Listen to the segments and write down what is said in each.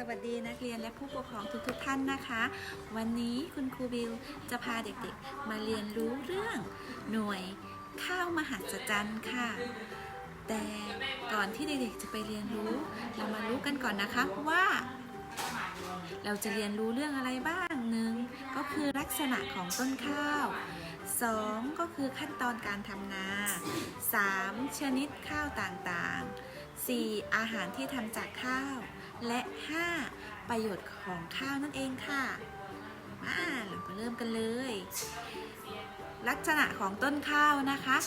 สวัสดีนักเรียนและผู้ปกครองทุกๆทท่านนะคะ วันนี้คุณครูบิวจะพาเด็กๆ มาเรียนรู้เรื่องหน่วยข้าวมหัศจรรย์ค่ะ แต่ก่อนที่เด็กๆจะไปเรียนรู้ เรามารู้กันก่อนนะคะว่า เราจะเรียนรู้เรื่องอะไรบ้างหนึ่งก็คือลักษณะของต้นข้าวสองก็คือขั้นตอนการทำนาสามชนิดข้าวต่างๆสี่อาหารที่ทำจากข้าว และห้าประโยชน์ของข้าวนั่นเองค่ะ มาเราก็เริ่มกันเลย ลักษณะของต้นข้าวนะคะ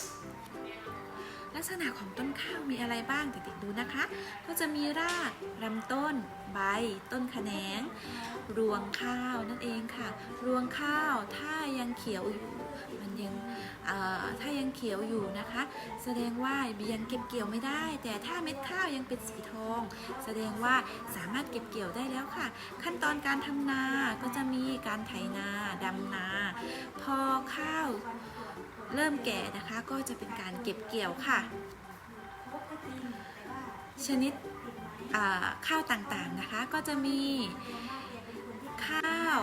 ลักษณะของต้นข้าวมีอะไรบ้างเด็กๆดูนะคะ ก็จะมีรากลำต้น ใบ ต้นแขนง รวงข้าวนั่นเองค่ะ รวงข้าวถ้ายังเขียวอยู่ มันยัง ถ้ายังเขียวอยู่นะคะ แสดงว่ายังเก็บเกี่ยวไม่ได้ แต่ถ้าเม็ดข้าวยังเป็นสีทอง แสดงว่าสามารถเก็บเกี่ยวได้แล้วค่ะ ขั้นตอนการทำนาก็จะมีการไถนาดำนา พอข้าวเริ่มแก่นะคะก็จะเป็นการเก็บเกี่ยวค่ะ ชนิดข้าวต่างๆนะคะก็จะมีข้าว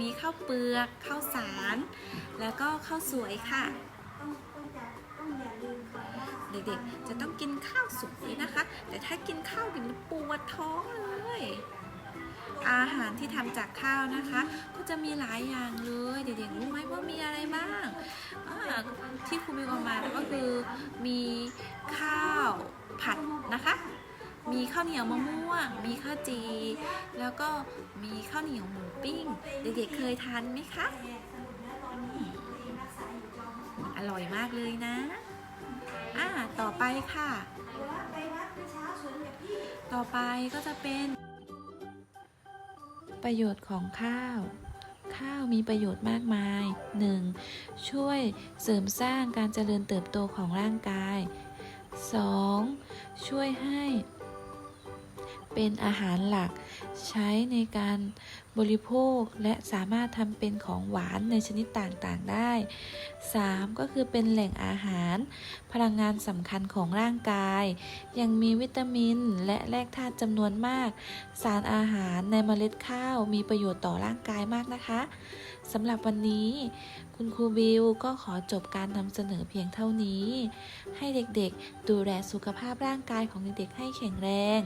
มีข้าวเปลือกข้าวสาร แล้วก็ข้าวสวยค่ะ เด็กๆ จะต้องกินข้าวสุกด้วยนะคะ แต่ถ้ากินข้าวดิบปวดท้องเลย อาหารที่ทำจากข้าวนะคะ ก็จะมีหลายอย่างเลยเด็กๆรู้ไหมว่ามีอะไรบ้างที่ครูบิวเอามาก็คือมีข้าวผัดนะคะ มีข้าวเหนียวมะม่วง มีข้าวจี แล้วก็มีข้าวเหนียวหมูปิ้ง เด็กๆเคยทานไหมคะ อร่อยมากเลยนะ อ่า ต่อไปค่ะ ต่อไปก็จะเป็น ประโยชน์ของข้าวข้าวมีประโยชน์มากมาย 1. ช่วยเสริมสร้างการเจริญเติบโตของร่างกาย 2. ช่วยให้ เป็นอาหารหลัก ใช้ในการบริโภคและสามารถทำเป็นของหวานในชนิดต่างๆได้ 3. ก็คือเป็นแหล่งอาหาร พลังงานสำคัญของร่างกาย ยังมีวิตามินและแร่ธาตุจำนวนมาก สารอาหารในเมล็ดข้าวมีประโยชน์ต่อร่างกายมากนะคะสำหรับวันนี้ คุณครูบิวก็ขอจบการนำเสนอเพียงเท่านี้ ให้เด็กๆ ดูแลสุขภาพร่างกายของเด็กๆให้แข็งแรง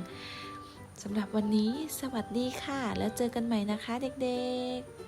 สำหรับวันนี้สวัสดีค่ะ แล้วเจอกันใหม่นะคะเด็กๆ